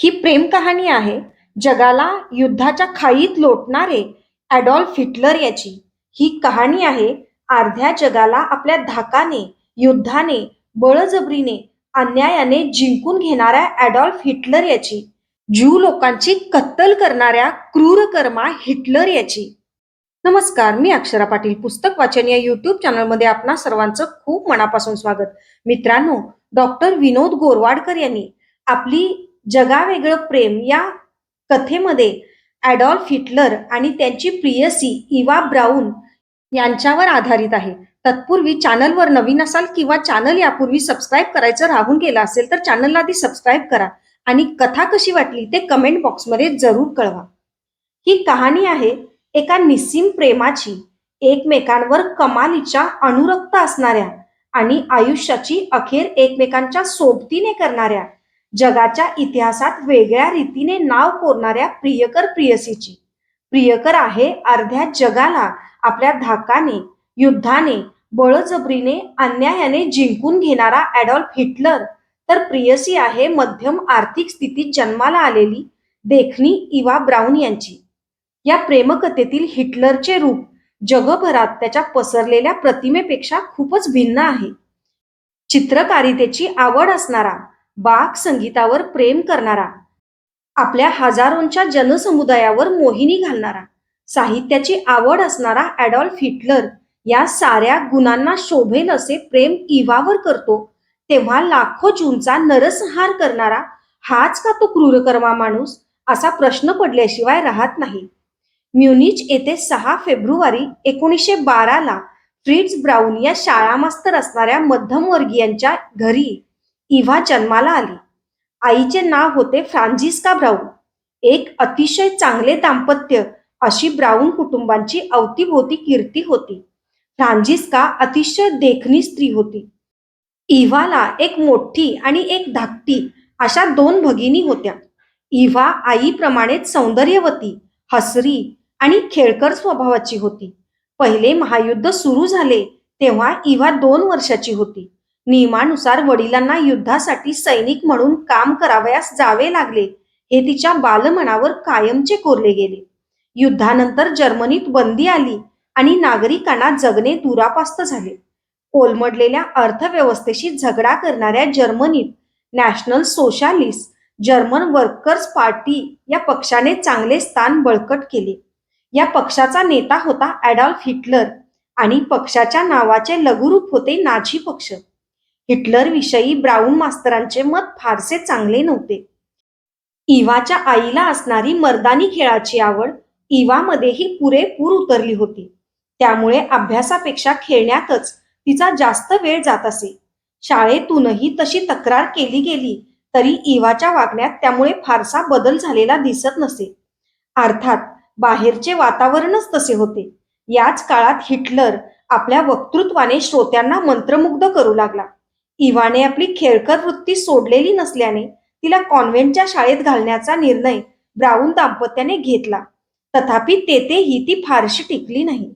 ही प्रेम कहाणी आहे जगाला युद्धाच्या खाईत लोटणारे ॲडॉल्फ हिटलर याची. ही कहाणी आहे अर्ध्या जगाला आपल्या धाकाने युद्धाने बळजबरीने अन्यायाने जिंकून घेणाऱ्या ॲडॉल्फ हिटलर याची. ज्यू लोकांची कत्तल करणाऱ्या क्रूरकर्मा हिटलर याची. नमस्कार मी अक्षरा पाटील पुस्तक वाचन या युट्यूब चॅनलमध्ये आपणा सर्वांचं खूप मनापासून स्वागत. मित्रांनो डॉक्टर विनोद गोरवाडकर यांनी आपली जगावेगळं प्रेम या कथेमध्ये ॲडॉल्फ हिटलर आणि त्यांची प्रियसी इवा ब्राऊन यांच्यावर आधारित आहे. तत्पूर्वी चॅनलवर नवीन असाल किंवा चॅनल यापूर्वी सबस्क्राईब करायचं राहून गेलं असेल तर चॅनलला आधी सबस्क्राईब करा आणि कथा कशी वाटली ते कमेंट बॉक्समध्ये जरूर कळवा. ही कहाणी आहे एका निस्सीम प्रेमाची एकमेकांवर कमालीच्या अनुरक्त असणाऱ्या आणि आयुष्याची अखेर एकमेकांच्या सोबतीने करणाऱ्या जगाच्या इतिहासात वेगळ्या रीतीने नाव कोरणाऱ्या प्रियकर प्रियसीची. प्रियकर आहे अर्ध्या जगाला आपल्या धाकाने युद्धाने बळजबरीने अन्यायाने जिंकून घेणारा ॲडॉल्फ हिटलर. तर प्रियसी आहे मध्यम आर्थिक स्थितीत जन्माला आलेली देखणी इवा ब्राऊन यांची. या प्रेमकथेतील हिटलरचे रूप जगभरात त्याच्या पसरलेल्या प्रतिमेपेक्षा खूपच भिन्न आहे. चित्रकारितेची आवड असणारा बाग संगीतावर प्रेम करणारा आपल्या हजारोंच्या जनसमुदायावर मोहिनी घालणारा साहित्याची आवड असणारा ॲडॉल्फ हिटलर या साऱ्या गुणांना शोभेल असे प्रेम इवावर करतो तेव्हा लाखो जूनचा नरसंहार करणारा हाच का तो क्रूरकर्मा माणूस असा प्रश्न पडल्याशिवाय राहत नाही. म्युनिच येथे सहा फेब्रुवारी एकोणीसशे बाराला फ्रिट्स ब्राऊन या शाळा मास्तर असणाऱ्या मध्यमवर्गीयांच्या घरी इव्हा जन्माला आली. आईचे नाव होते फ्रान्झिस्का ब्राऊन. एक अतिशय चांगले दाम्पत्य अशी ब्राऊन कुटुंबांची अवतीभोवती कीर्ती होती. फ्रान्झिस्का अतिशय देखणी स्त्री होती. इव्हाला एक मोठी आणि एक धाकटी अशा दोन भगिनी होत्या. इव्हा आईप्रमाणेच सौंदर्यवती हसरी आणि खेळकर स्वभावाची होती. पहिले महायुद्ध सुरू झाले तेव्हा इव्हा दोन वर्षाची होती. नियमानुसार वडिलांना युद्धासाठी सैनिक म्हणून काम करावयास जावे लागले. हे तिच्या बालमनावर कायमचे कोरले गेले. युद्धानंतर जर्मनीत बंदी आली आणि नागरिकांना जगणे दुरापास्त झाले. कोलमडलेल्या अर्थव्यवस्थेशी झगडा करणाऱ्या जर्मनीत national socialist German workers party या पक्षाने चांगले स्थान बळकट केले. या पक्षाचा नेता होता ॲडॉल्फ हिटलर आणि पक्षाच्या नावाचे लघुरूप होते नाझी पक्ष. हिटलरविषयी ब्राऊन मास्तरांचे मत फारसे चांगले नव्हते. इवाच्या आईला असणारी मर्दानी खेळाची आवड इवामध्येही पुरेपूर उतरली होती. त्यामुळे अभ्यासापेक्षा खेळण्यातच तिचा जास्त वेळ जात असे. शाळेतूनही तशी तक्रार केली गेली तरी इवाच्या वागण्यात त्यामुळे फारसा बदल झालेला दिसत नसे. अर्थात बाहेरचे वातावरणच तसे होते. याच काळात हिटलर आपल्या वक्तृत्वाने श्रोत्यांना मंत्रमुग्ध करू लागला. इवाने आपली खेळकर वृत्ती सोडलेली नसल्याने तिला कॉन्व्हेंटच्या शाळेत घालण्याचा निर्णय ब्राऊन दाम्पत्याने घेतला. तथापि तेथेही ती फारशी टिकली नाही.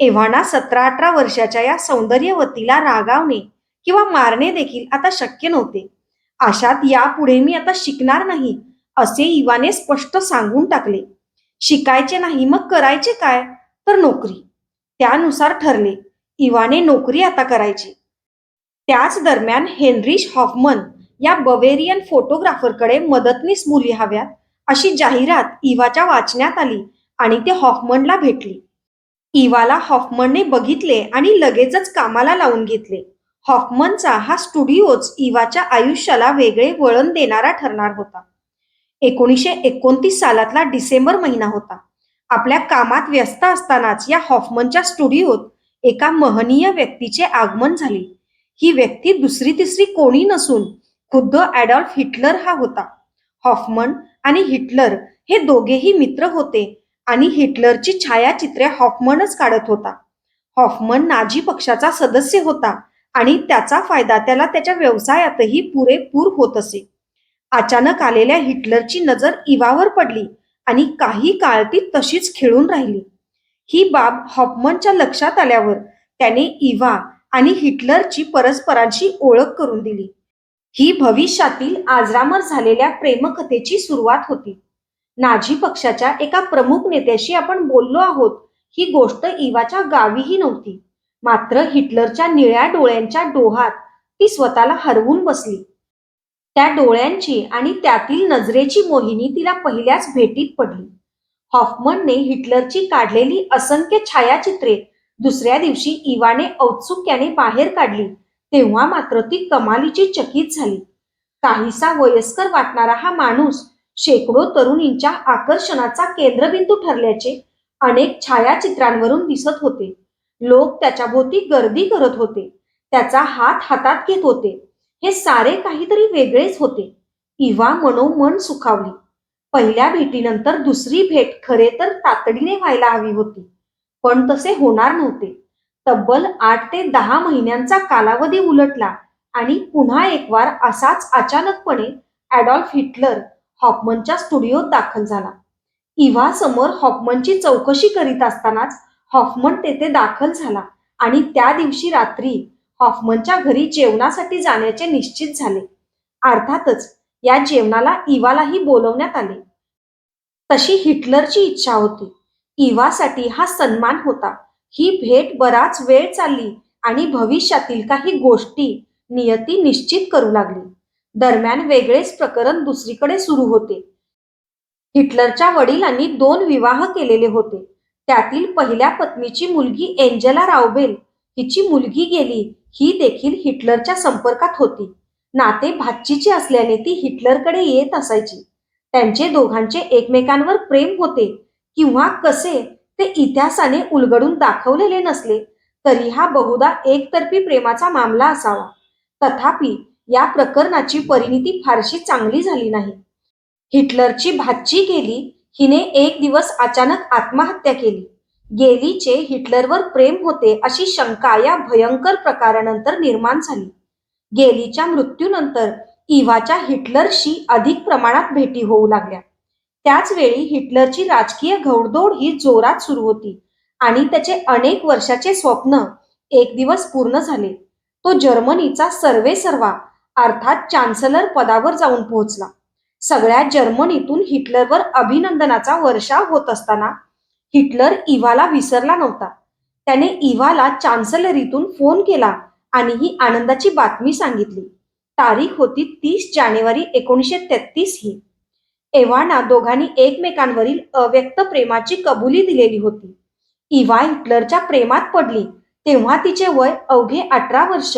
एव्हाना सतरा अठरा वर्षाच्या या सौंदर्यवतीला रागावणे किंवा मारणे देखील आता शक्य नव्हते. अशात यापुढे मी आता शिकणार नाही असे इवाने स्पष्ट सांगून टाकले. शिकायचे नाही मग करायचे काय? तर नोकरी. त्यानुसार ठरले. इवाने नोकरी आता करायची. त्याच दरम्यान हेनरिश हॉफमन या बवेरियन फोटोग्राफरकडे मदतनीस मुली हव्यात अशी जाहिरात इवाच्या वाचण्यात आली आणि ते हॉफमनला भेटली. इवाला हॉफमनने बघितले आणि लगेचच कामाला लावून घेतले. हॉफमनचा हा स्टुडिओच इवाच्या आयुष्याला वेगळे वळण देणारा ठरणार होता. एकोणीसशे एकोणतीस सालातला डिसेंबर महिना होता. आपल्या कामात व्यस्त असतानाच या हॉफमनच्या स्टुडिओत एका महनीय व्यक्तीचे आगमन झाले. ही व्यक्ती दुसरी तिसरी कोणी नसून खुद्द ॲडॉल्फ हिटलर हा होता. हॉफमन आणि हिटलर हे दोघेही मित्र होते आणि हिटलरची छायाचित्रे हॉफमनच काढत होता. हॉफमन नाझी पक्षाचा सदस्य होता आणि त्याचा फायदा त्याला त्याच्या व्यवसायातही पुरेपूर होत असे. अचानक आलेल्या हिटलरची नजर इवावर पडली आणि काही काळ ती तशीच खेळून राहिली. ही बाब हॉफमनच्या लक्षात आल्यावर त्याने इवा आणि हिटलरची परस्परांशी ओळख करून दिली. ही भविष्यातील आजरामर झालेल्या प्रेमकथेची सुरुवात होती. नाझी पक्षाच्या एका प्रमुख नेत्याशी आपण बोललो आहोत ही गोष्ट इवाच्या गावीही नव्हती. मात्र हिटलरच्या निळ्या डोळ्यांच्या डोहात ती स्वतःला हरवून बसली. त्या डोळ्यांची आणि त्यातील नजरेची मोहिनी तिला पहिल्याच भेटीत पडली. हॉफमनने हिटलरची काढलेली असंख्य छायाचित्रे दुसऱ्या दिवशी इवाने औत्सुक्याने बाहेर काढली. तेव्हा मात्र ती कमालीची चकित झाली. काहीसा वयस्कर वाटणारा हा माणूस शेकडो तरुणींच्या आकर्षणाचा केंद्रबिंदू ठरल्याचे अनेक छायाचित्रांवरून दिसत होते. लोक त्याच्याभोवती गर्दी करत होते. त्याचा हात हातात घेत होते. हे सारे काहीतरी वेगळेच होते. इवा मनोमन सुखावली. पहिल्या भेटीनंतर दुसरी भेट खरे तर तातडीने व्हायला हवी होती. पण तसे होणार नव्हते. तब्बल आठ ते दहा महिन्यांचा कालावधी उलटला आणि पुन्हा एक वार असाच अचानकपणे ॲडॉल्फ हिटलर हॉपमनच्या स्टुडिओत दाखल झाला. इव्हा समोर हॉफमनची चौकशी करीत असतानाच हॉफमन तेथे दाखल झाला आणि त्या दिवशी रात्री हॉफमनच्या घरी जेवणासाठी जाण्याचे निश्चित झाले. अर्थातच या जेवणाला इवालाही बोलवण्यात आले. तशी हिटलरची इच्छा होती. इवासाठी हा सन्मान होता. ही भेट बराच वेळ चालली आणि भविष्यातील काही गोष्टी नियती निश्चित करू लागली. दरम्यान वेगळेच प्रकरण दुसरीकडे सुरू होते. हिटलरच्या वडिलांनी दोन विवाह केलेले होते. त्यातील पहिल्या पत्नीची मुलगी एंजेला रावबेल हिची मुलगी गेली ही देखील हिटलरच्या संपर्कात होती. नाते भाचीची असल्याने ती हिटलरकडे येत असायची. त्यांचे दोघांचे एकमेकांवर प्रेम होते. किंवा कसे ते इतिहासाने उलगडून दाखवलेले नसले तरी हा बहुधा एकतर्फी प्रेमाचा मामला असावा. तथापि या प्रकरणाची परिणिती फारशी चांगली झाली नाही. हिटलरची भाची गेली हिने एक दिवस अचानक आत्महत्या केली. गेलीचे हिटलरवर प्रेम होते अशी शंका या भयंकर प्रकारानंतर निर्माण झाली. गेलीच्या मृत्यूनंतर इवाच्या हिटलरशी अधिक प्रमाणात भेटी होऊ लागल्या. त्याचवेळी हिटलरची राजकीय घौडदौड ही जोरात सुरू होती आणि त्याचे अनेक वर्षाचे स्वप्न एक दिवस पूर्ण झाले. तो जर्मनीचा सर्वे सर्वा अर्थात चान्सलर पदावर जाऊन पोहोचला. सगळ्या जर्मनीतून हिटलरवर अभिनंदनाचा वर्षाव होत असताना हिटलर इवाला विसरला नव्हता. त्याने इवाला चान्सलरीतून फोन केला आणि ही आनंदाची बातमी सांगितली. तारीख होती तीस जानेवारी एकोणीसशे तेहतीस ही. एव्हाना दोघांनी एकमेकांवरील अव्यक्त प्रेमाची कबुली दिलेली होती. इवा हिटलरच्या प्रेमात पडली तेव्हा तिचे वय अवघे अठरा वर्ष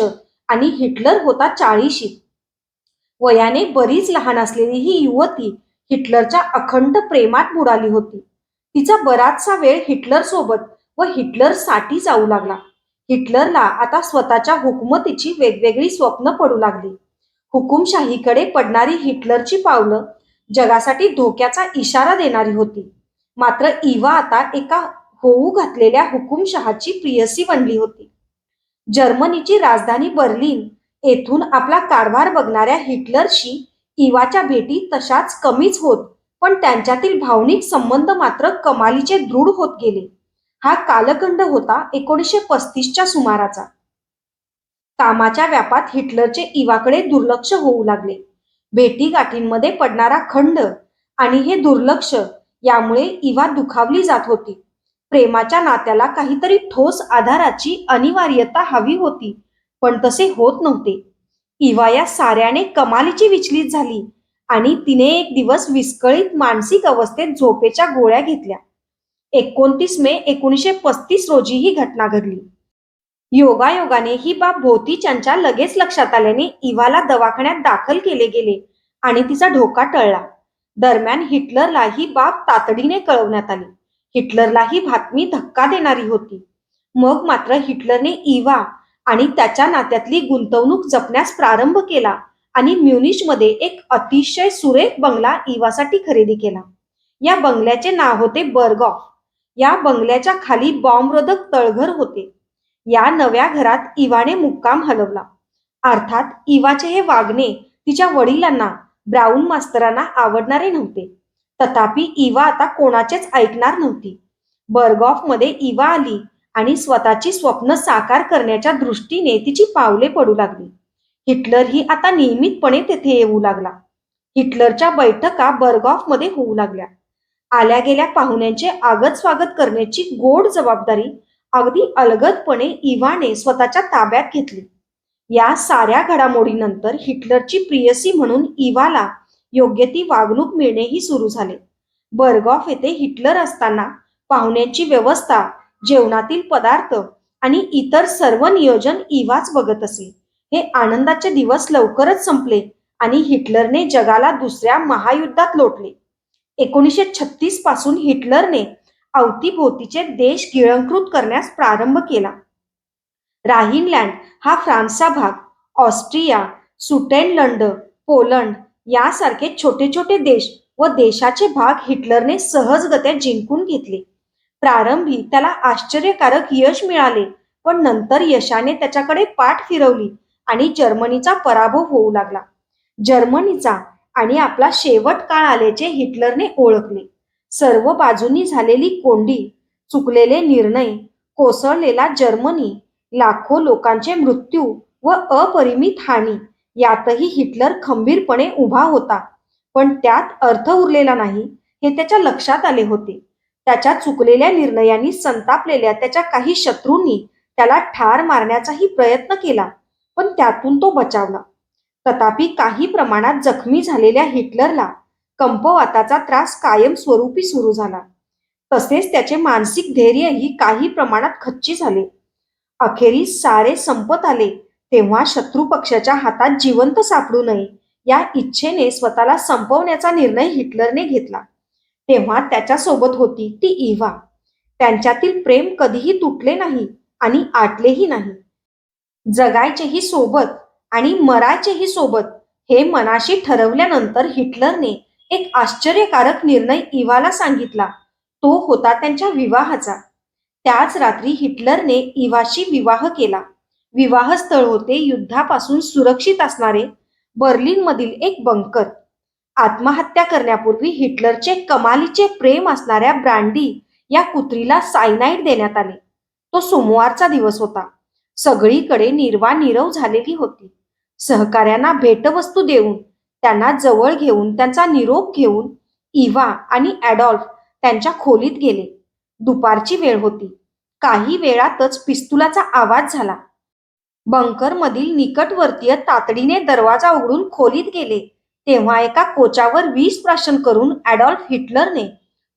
आणि हिटलर होता चाळीशी. वयाने बरीच लहान असलेली ही युवती हिटलरच्या अखंड प्रेमात बुडाली होती. तिचा बराचसा वेळ हिटलर सोबत व हिटलरसाठी जाऊ लागला. हिटलरला आता स्वतःच्या हुकूमतीची वेगवेगळी स्वप्न पडू लागली. हुकुमशाहीकडे पडणारी हिटलरची पावलं जगासाठी धोक्याचा इशारा देणारी होती. मात्र इवा आता एका होऊ घातलेल्या हुकुमशहाची प्रियसी बनली होती. जर्मनीची राजधानी बर्लिन येथून आपला कारभार बघणाऱ्या हिटलरशी इवाच्या भेटी तशाच कमीच होत पण त्यांच्यातील भावनिक संबंध मात्र कमालीचे दृढ होत गेले. हा कालखंड होता एकोणीसशे पस्तीसच्या सुमाराचा. कामाच्या व्यापात हिटलरचे इवाकडे दुर्लक्ष होऊ लागले. भेटीगाठींमध्ये पडणारा खंड आणि हे दुर्लक्ष यामुळे इवा दुखावली जात होती. प्रेमाच्या नात्याला काहीतरी ठोस आधाराची अनिवार्यता हवी होती पण तसे होत नव्हते. इवा या साऱ्याने कमालीची विचलित झाली आणि तिने एक दिवस विस्कळीत मानसिक अवस्थेत झोपेच्या गोळ्या घेतल्या. एकोणतीस मे एकोणीसशे पस्तीस रोजी ही घटना घडली. योगायोगाने ही बाब भोवतीच्यांच्या लगेच लक्षात आल्याने इवाला दवाखान्यात दाखल केले गेले आणि तिचा धोका टळला. दरम्यान हिटलरला ही बाब तातडीने कळवण्यात आली. हिटलरला ही बातमी धक्का देणारी होती. मग मात्र हिटलरने इवा आणि त्याच्या नात्यातली गुंतवणूक जपण्यास प्रारंभ केला आणि म्युनिशमध्ये एक अतिशय सुरेख बंगला इवासाठी खरेदी केला. या बंगल्याचे नाव होते बर्गॉफ. या बंगल्याच्या खाली बॉम्बरोधक तळघर होते. या नव्या घरात इवाने मुक्काम हलवला. अर्थात इवाचे हे वागणे तिच्या वडिलांना ब्राऊन मास्तरांना आवडणारे नव्हते. तथापि इवा आता कोणाचेच ऐकणार नव्हती. बर्गॉफमध्ये इवा आली आणि स्वतःची स्वप्न साकार करण्याच्या दृष्टीने तिची पावले पडू लागली. हिटलर ही आता नियमितपणे तेथे येऊ लागला. हिटलरच्या बैठका बर्गॉफमध्ये होऊ लागल्या. आल्या गेल्या पाहुण्यांचे आगत स्वागत करण्याची गोड जबाबदारी अगदी अलगदपणे इवाने स्वतःच्या ताब्यात घेतली. या साऱ्या घडामोडीनंतर हिटलरची प्रियसी म्हणून इवाला योग्य ती वागणूक मिळणेही सुरू झाले. बर्गॉफ येथे हिटलर असताना पाहुण्यांची व्यवस्था जेवणातील पदार्थ आणि इतर सर्व नियोजन इवाच बघत असे. हे आनंदाचे दिवस लवकरच संपले आणि हिटलरने जगाला दुसऱ्या महायुद्धात लोटले. एकोणीसशे छत्तीसपासून हिटलरने अवतीभोवतीचे देश गिळंकृत करण्यास प्रारंभ केला. राहिनलँड हा फ्रान्सचा भाग ऑस्ट्रिया सुटेनलंड पोलंड यासारखे छोटे छोटे देश व देशाचे भाग हिटलरने सहजगत्या जिंकून घेतले. प्रारंभी त्याला आश्चर्यकारक यश मिळाले पण नंतर यशाने त्याच्याकडे पाठ फिरवली आणि जर्मनीचा पराभव होऊ लागला. जर्मनीचा आणि आपला शेवट काळ आल्याचे हिटलरने ओळखले. सर्व बाजूनी झालेली कोंडी चुकलेले निर्णय कोसळलेला जर्मनी लाखो लोकांचे मृत्यू व अपरिमित हानी यातही हिटलर खंबीरपणे उभा होता. पण त्यात अर्थ उरलेला नाही हे त्याच्या लक्षात आले होते. त्याच्या चुकलेल्या निर्णयांनी संतापलेल्या त्याच्या काही शत्रूंनी त्याला ठार मारण्याचाही प्रयत्न केला पण त्यातून तो बचावला. तथापि काही प्रमाणात जखमी झालेल्या हिटलरला कंपवाताचा त्रास कायम स्वरूपी सुरू झाला. तसेच त्याचे मानसिक धैर्यही काही प्रमाणात खच्ची झाले. अखेरीस सारे संपत आले तेव्हा शत्रू पक्षाच्या हातात जिवंत सापडू नये या इच्छेने स्वतःला संपवण्याचा निर्णय हिटलरने घेतला. तेव्हा त्याच्यासोबत होती ती इव्हा त्यांच्यातील प्रेम कधीही तुटले नाही आणि आटलेही नाही. जगायचेही सोबत आणि मरायचेही सोबत हे मनाशी ठरवल्यानंतर हिटलरने एक आश्चर्यकारक निर्णय इवाला सांगितला. तो होता त्यांच्या विवाहाचा. त्याच रात्री हिटलरने इवाशी विवाह केला. विवाहस्थळ होते युद्धापासून सुरक्षित असणारे बर्लिनमधील एक बंकर. आत्महत्या करण्यापूर्वी हिटलरचे कमालीचे प्रेम असणाऱ्या ब्रँडी या कुत्रीला सायनाईड देण्यात आले. तो सोमवारचा दिवस होता. सगळीकडे निर्वा निरव झालेली होती. सहकार्यांना भेटवस्तू देऊन त्यांना जवळ घेऊन त्यांचा निरोप घेऊन इवा आणि ॲडॉल्फ त्यांच्या खोलीत गेले. दुपारची वेळ होती. काही वेळातच पिस्तुलाचा आवाज झाला. बंकरमधील निकटवर्तीय तातडीने दरवाजा उघडून खोलीत गेले. तेव्हा एका कोचावर विष प्राशन करून ॲडॉल्फ हिटलरने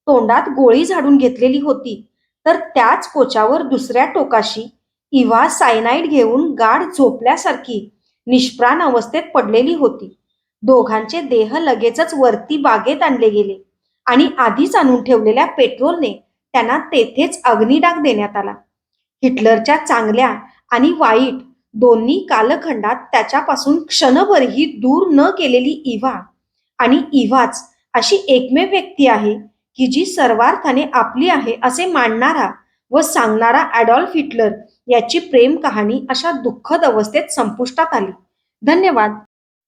तोंडात गोळी झाडून घेतलेली होती. तर त्याच कोचावर दुसऱ्या टोकाशी इवा सायनाईड घेऊन गाढ झोपल्यासारखी निष्प्राण अवस्थेत पडलेली होती. दोघांचे देह लगेचच वरती बागेत आणले गेले. आणि आधीच आणून ठेवलेल्या पेट्रोलने त्यांना तेथेच अग्निडाग देण्यात आला. हिटलरच्या चांगल्या आणि वाईट दोन्ही कालखंडात त्याच्यापासून क्षणभरही दूर न केलेली इव्हा आणि इव्हाच अशी एकमेव व्यक्ती आहे की जी सर्वार्थाने आपली आहे असे मांडणारा व सांगणारा ॲडॉल्फ हिटलर याची प्रेम कहाणी अशा दुःखद अवस्थेत संपुष्टात आली. धन्यवाद.